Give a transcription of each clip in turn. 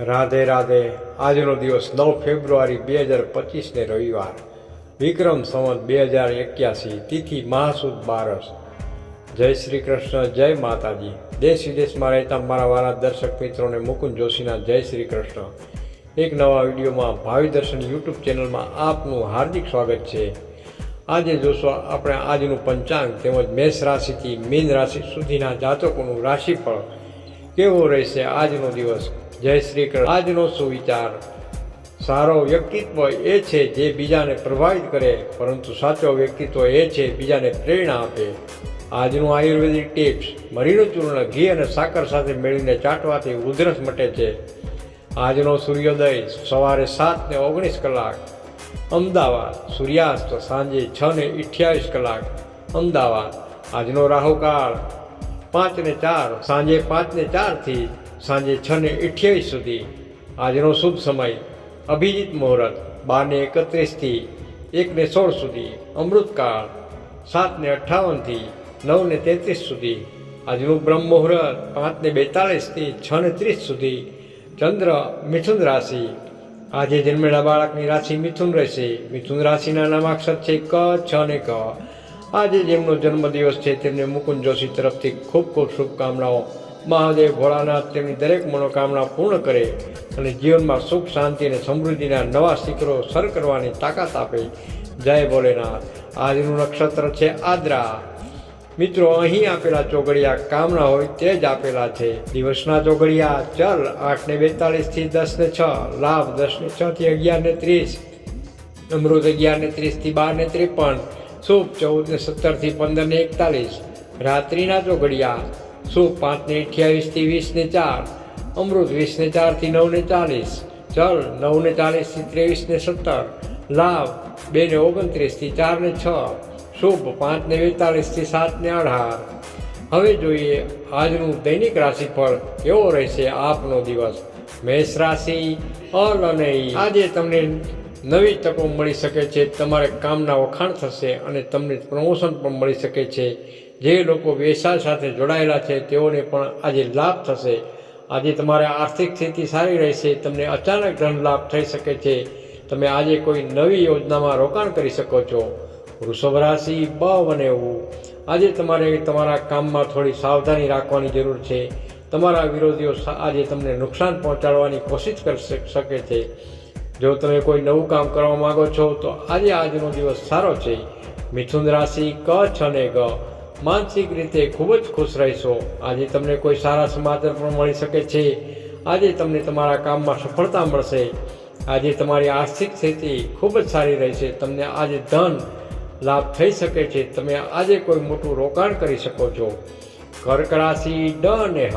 રાધે રાધે, આજનો દિવસ નવ ફેબ્રુઆરી બે હજાર પચીસને રવિવાર. વિક્રમ સંવત બે હજાર એક્યાસી, તિથિ મહાસુદ બારસ. જય શ્રી કૃષ્ણ, જય માતાજી. દેશ વિદેશમાં રહેતા મારા વારા દર્શક મિત્રોને મુકુંદ જોશીના જય શ્રી કૃષ્ણ. એક નવા વિડીયોમાં ભાવિ દર્શન યુટ્યુબ ચેનલમાં આપનું હાર્દિક સ્વાગત છે. આજે જોશો આપણે આજનું પંચાંગ તેમજ મેષ રાશિથી મીન રાશિ સુધીના જાતકોનું રાશિફળ કેવો રહેશે આજનો દિવસ? જય શ્રી કૃષ્ણ. આજનો સુવિચાર સારો વ્યક્તિત્વ એ છે જે બીજાને પ્રભાવિત કરે, પરંતુ સાચો વ્યક્તિત્વ એ છે બીજાને પ્રેરણા આપે. આજનું આયુર્વેદિક ટિપ્સ, મરીનું ચૂર્ણ, ઘી અને સાકર સાથે મેળવીને ચાટવાથી ઉધરસ મટે છે. આજનો સૂર્યોદય સવારે સાત ને ઓગણીસ કલાક. અમદાવાદ, સૂર્યાસ્ત સાંજે છ ને અઠ્યાવીસ કલાક. અમદાવાદ, આજનો રાહુકાળ પાંચ ને ચાર, સાંજે પાંચ ને ચારથી સાંજે છ ને અઠ્યાવીસ સુધી. આજનો શુભ સમય, અભિજીત મુહૂર્ત બાર ને એકત્રીસથી એક ને સોળ સુધી, અમૃતકાળ સાત ને અઠ્ઠાવનથી નવ ને તેત્રીસ સુધી. આજનું બ્રહ્મ મુહૂર્ત પાંચ ને બેતાળીસથી છ ને ત્રીસ સુધી. ચંદ્ર, મિથુન રાશિ. આજે જન્મેલા બાળકની રાશિ મિથુન રહેશે. મિથુન રાશિના નામાક્ષર છે ક, છ ને ક. આજે જેમનો જન્મદિવસ છે, તેમને મુકુંદ જોશી તરફથી ખૂબ ખૂબ શુભકામનાઓ. મહાદેવ ભોળાનાથ તેમની દરેક મનોકામના પૂર્ણ કરે અને જીવનમાં સુખ, શાંતિ અને સમૃદ્ધિના નવા શિખરો સર કરવાની તાકાત આપે. જય ભોલેનાથ. આજનું નક્ષત્ર છે આદ્રા. મિત્રો, અહીં આપેલા ચોગડિયા કામના હોય તે જ આપેલા છે. દિવસના ચોગડિયા ચલ આઠ ને બેતાલીસથી દસ ને છ, લાભ દસ ને છ થી અગિયાર ને ત્રીસ, અમૃત અગિયાર ને ત્રીસથી બાર ને ત્રેપન શુભ ચૌદ ને પંદરને એકતાલીસ. રાત્રિના ચોગડિયા શુભ પાંચ ને વીસને ચાર? અમૃત વીસ ને નવને ચાલીસ. ચલ નવ ને ત્રેવીસને સત્તર. લાભ બે ને ચારને છ. શુભ પાંચ ને સાતને અઢાર. હવે જોઈએ આજનું દૈનિક રાશિફળ. કેવો રહેશે આપનો દિવસ? મેષ રાશિ, અલ અને આજે તમને નવી તકો મળી શકે છે, તમારે કામના વખાણ થશે અને તમને પ્રમોશન પણ મળી શકે છે. જે લોકો વ્યવસાય સાથે જોડાયેલા છે, તેઓને પણ આજે લાભ થશે. આજે તમારે આર્થિક સ્થિતિ સારી રહેશે, તમને અચાનક ધન લાભ થઈ શકે છે. તમે આજે કોઈ નવી યોજનામાં રોકાણ કરી શકો છો. વૃષભ રાશિ બ એવું. આજે તમારે તમારા કામમાં થોડી સાવધાની રાખવાની જરૂર છે. તમારા વિરોધીઓ આજે તમને નુકસાન પહોંચાડવાની કોશિશ કરી, શકે છે. જો તમે કોઈ નવું કામ કરવા માંગો છો, તો આજે આજનો દિવસ સારો છે. મિથુન રાશિ ક છ ને ગ. માનસિક રીતે ખૂબ જ ખુશ રહેશો. આજે તમને કોઈ સારા સમાચાર પણ મળી શકે છે. આજે તમને તમારા કામમાં સફળતા મળશે. આજે તમારી આર્થિક સ્થિતિ ખૂબ જ સારી રહેશે. તમને આજે ધન લાભ થઈ શકે છે. તમે આજે કોઈ મોટું રોકાણ કરી શકો છો. કર્ક રાશિ ડ અને હ.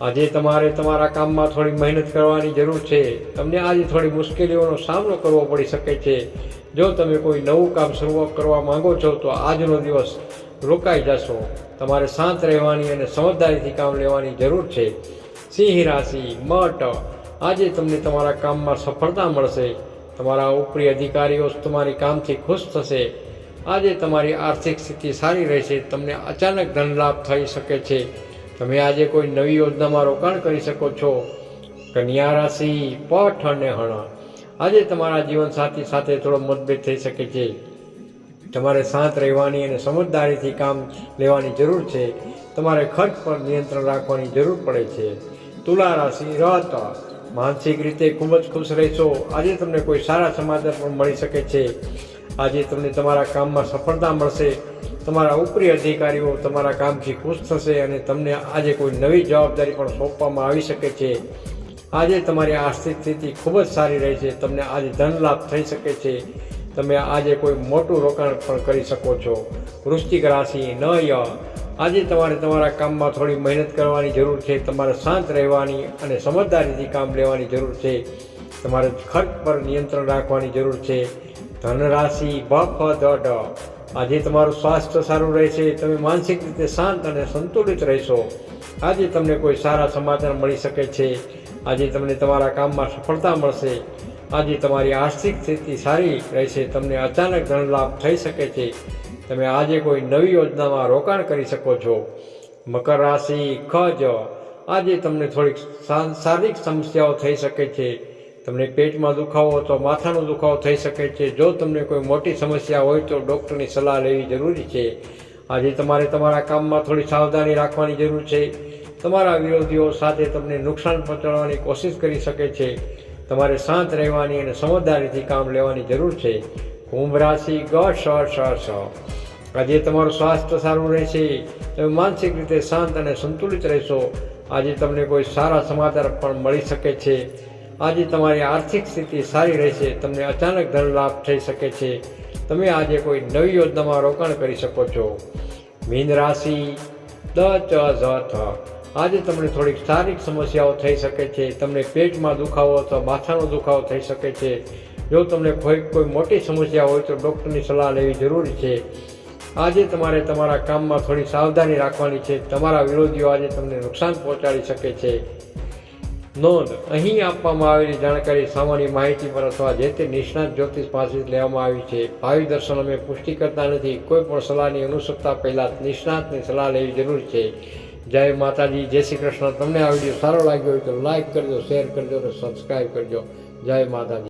આજે તમારે તમારા કામમાં થોડી મહેનત કરવાની જરૂર છે. તમને આજે થોડી મુશ્કેલીઓનો સામનો કરવો પડી શકે છે. જો તમે કોઈ નવું કામ શરૂ કરવા માંગો છો, તો આજનો દિવસ રોકાઈ જશો. તમારે શાંત રહેવાની અને સમજદારીથી કામ લેવાની જરૂર છે. સિંહ રાશિ, મટ. આજે તમને તમારા કામમાં સફળતા મળશે. તમારા ઉપરી અધિકારીઓ તમારી કામથી ખુશ થશે. આજે તમારી આર્થિક સ્થિતિ સારી રહેશે. તમને અચાનક ધનલાભ થઈ શકે છે. તમે આજે કોઈ નવી યોજનામાં રોકાણ કરી શકો છો? કન્યા રાશિ પઠ અને હણ આજે તમારા જીવનસાથી સાથે થોડો મતભેદ થઈ શકે છે. તમારે શાંત રહેવાની અને સમજદારીથી કામ લેવાની જરૂર છે. તમારે ખર્ચ પર નિયંત્રણ રાખવાની જરૂર પડે છે. તુલા રાશિ રત માનસિક રીતે ખૂબ જ ખુશ રહેશો. આજે તમને કોઈ સારા સમાચાર પણ મળી શકે છે. આજે તમને તમારા કામમાં સફળતા મળશે. તમારા ઉપરી અધિકારીઓ તમારા કામથી ખુશ થશે અને તમને આજે કોઈ નવી જવાબદારી પણ સોંપવામાં આવી શકે છે. આજે તમારી આર્થિક સ્થિતિ ખૂબ જ સારી રહે છે. તમને આજે ધન લાભ થઈ શકે છે. તમે આજે કોઈ મોટું રોકાણ પણ કરી શકો છો. વૃશ્ચિક રાશિ ન ય. આજે તમારે તમારા કામમાં થોડી મહેનત કરવાની જરૂર છે. તમારે શાંત રહેવાની અને સમજદારીથી કામ લેવાની જરૂર છે. તમારે ખર્ચ પર નિયંત્રણ રાખવાની જરૂર છે. ધન રાશિ ભ ફ ધ ઢ આજે તમારું સ્વાસ્થ્ય સારું રહેશે, તમે માનસિક રીતે શાંત અને સંતુલિત રહેશો. આજે તમને કોઈ સારા સમાચાર મળી શકે છે. આજે તમને તમારા કામમાં સફળતા મળશે. આજે તમારી આર્થિક સ્થિતિ સારી રહેશે, તમને અચાનક ધન લાભ થઈ શકે છે. તમે આજે કોઈ નવી યોજનામાં રોકાણ કરી શકો છો. મકર રાશિ, ખજ, આજે તમને થોડીક શારીરિક સમસ્યાઓ થઈ શકે છે. તમને પેટમાં દુખાવો અથવા માથાનો દુખાવો થઈ શકે છે. જો તમને કોઈ મોટી સમસ્યા હોય તો ડૉક્ટરની સલાહ લેવી જરૂરી છે. આજે તમારે તમારા કામમાં થોડી સાવધાની રાખવાની જરૂર છે. તમારા વિરોધીઓ સાથે તમને નુકસાન પહોંચાડવાની કોશિશ કરી શકે છે. તમારે શાંત રહેવાની અને સમજદારીથી કામ લેવાની જરૂર છે. કુંભ રાશિ ગ શ શ શ આજે તમારું સ્વાસ્થ્ય સારું રહેશે. તમે માનસિક રીતે શાંત અને સંતુલિત રહેશો. આજે તમને કોઈ સારા સમાચાર પણ મળી શકે છે. આજે તમારી આર્થિક સ્થિતિ સારી રહેશે, તમને અચાનક ધન લાભ થઈ શકે છે. તમે આજે કોઈ નવી યોજનામાં રોકાણ કરી શકો છો. મીન રાશિ દ ચ ઝ આજે તમને થોડીક શારીરિક સમસ્યાઓ થઈ શકે છે. તમને પેટમાં દુખાવો અથવા માથાનો દુખાવો થઈ શકે છે. જો તમને કોઈ કોઈ મોટી સમસ્યા હોય તો ડૉક્ટરની સલાહ લેવી જરૂરી છે. આજે તમારે તમારા કામમાં થોડી સાવધાની રાખવાની છે. તમારા વિરોધીઓ આજે તમને નુકસાન પહોંચાડી શકે છે. નોંધ અહીં આપવામાં આવેલી જાણકારી સામાન્ય માહિતી પર અથવા જે તે નિષ્ણાત જ્યોતિષ પાસે લેવામાં આવી છે. ભાવિ દર્શન અમે પુષ્ટિ કરતા નથી. કોઈ પણ સલાહની અનુસરતા પહેલાં નિષ્ણાતની સલાહ લેવી જરૂરી છે. જય માતાજી. જય શ્રી કૃષ્ણ. તમને આ વીડિયો સારો લાગ્યો હોય તો લાઇક કરજો શેર કરજો અને સબસ્ક્રાઈબ કરજો. જય માતાજી.